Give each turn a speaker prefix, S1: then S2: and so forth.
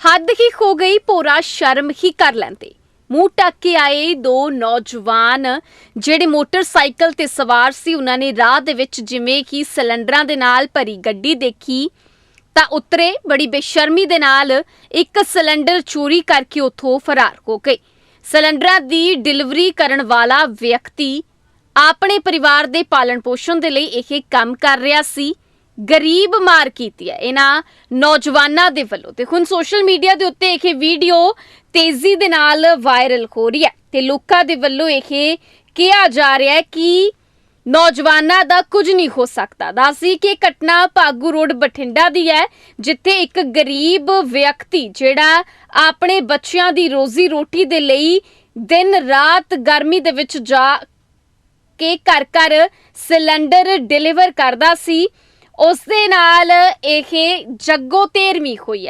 S1: ਹੱਦ ਹੀ ਹੋ ਗਈ ਪੂਰਾ ਸ਼ਰਮ ਹੀ ਕਰ ਲੈਂਦੇ। ਮੂੰਹ ਟੱਕ ਕੇ ਆਏ ਦੋ ਨੌਜਵਾਨ, ਜਿਹੜੇ ਮੋਟਰਸਾਈਕਲ ਤੇ ਸਵਾਰ ਸੀ, ਉਹਨਾਂ ਨੇ ਰਾਹ ਦੇ ਵਿੱਚ ਜਿਵੇਂ ਕਿ ਸਿਲੰਡਰਾਂ ਦੇ ਨਾਲ ਭਰੀ ਗੱਡੀ ਦੇਖੀ, ਤਾਂ ਉਤਰੇ, ਬੜੀ ਬੇਸ਼ਰਮੀ ਦੇ ਨਾਲ ਇੱਕ ਸਿਲੰਡਰ ਚੋਰੀ ਕਰਕੇ ਉੱਥੋਂ ਫਰਾਰ ਹੋ ਗਏ। ਸਿਲੰਡਰਾਂ ਦੀ ਡਿਲੀਵਰੀ ਕਰਨ ਵਾਲਾ ਵਿਅਕਤੀ ਆਪਣੇ ਪਰਿਵਾਰ ਦੇ ਪਾਲਣ ਪੋਸ਼ਣ ਦੇ ਲਈ ਇਹ ਕੰਮ ਕਰ ਰਿਹਾ ਸੀ। ਗਰੀਬ ਮਾਰ ਕੀਤੀ ਹੈ ਇਹਨਾਂ ਨੌਜਵਾਨਾਂ ਦੇ ਵੱਲੋਂ। ਤੇ ਹੁਣ ਸੋਸ਼ਲ ਮੀਡੀਆ ਦੇ ਉੱਤੇ ਇਹ ਵੀਡੀਓ ਤੇਜ਼ੀ ਦੇ ਨਾਲ ਵਾਇਰਲ ਹੋ ਰਹੀ ਹੈ। ਤੇ ਲੋਕਾਂ ਦੇ ਵੱਲੋਂ ਇਹ ਕਿਹਾ ਜਾ ਰਿਹਾ ਹੈ ਕਿ ਨੌਜਵਾਨਾਂ ਦਾ ਕੁਝ ਨਹੀਂ ਹੋ ਸਕਦਾ। ਦੱਸੀ ਕਿ ਘਟਨਾ ਭਾਗੂ ਰੋਡ ਬਠਿੰਡਾ ਦੀ ਹੈ, ਜਿੱਥੇ ਇੱਕ ਗਰੀਬ ਵਿਅਕਤੀ ਜਿਹੜਾ ਆਪਣੇ ਬੱਚਿਆਂ ਦੀ ਰੋਜ਼ੀ ਰੋਟੀ ਦੇ ਲਈ ਦਿਨ ਰਾਤ ਗਰਮੀ ਦੇ ਵਿੱਚ ਜਾ ਕੇ ਘਰ ਘਰ ਸਿਲੰਡਰ ਡਿਲੀਵਰ ਕਰਦਾ ਸੀ। ਉਸ ਦੇ ਨਾਲ ਇਹ ਜੱਗੋ ਤੇਰਵੀਂ ਹੋਈ ਹੈ।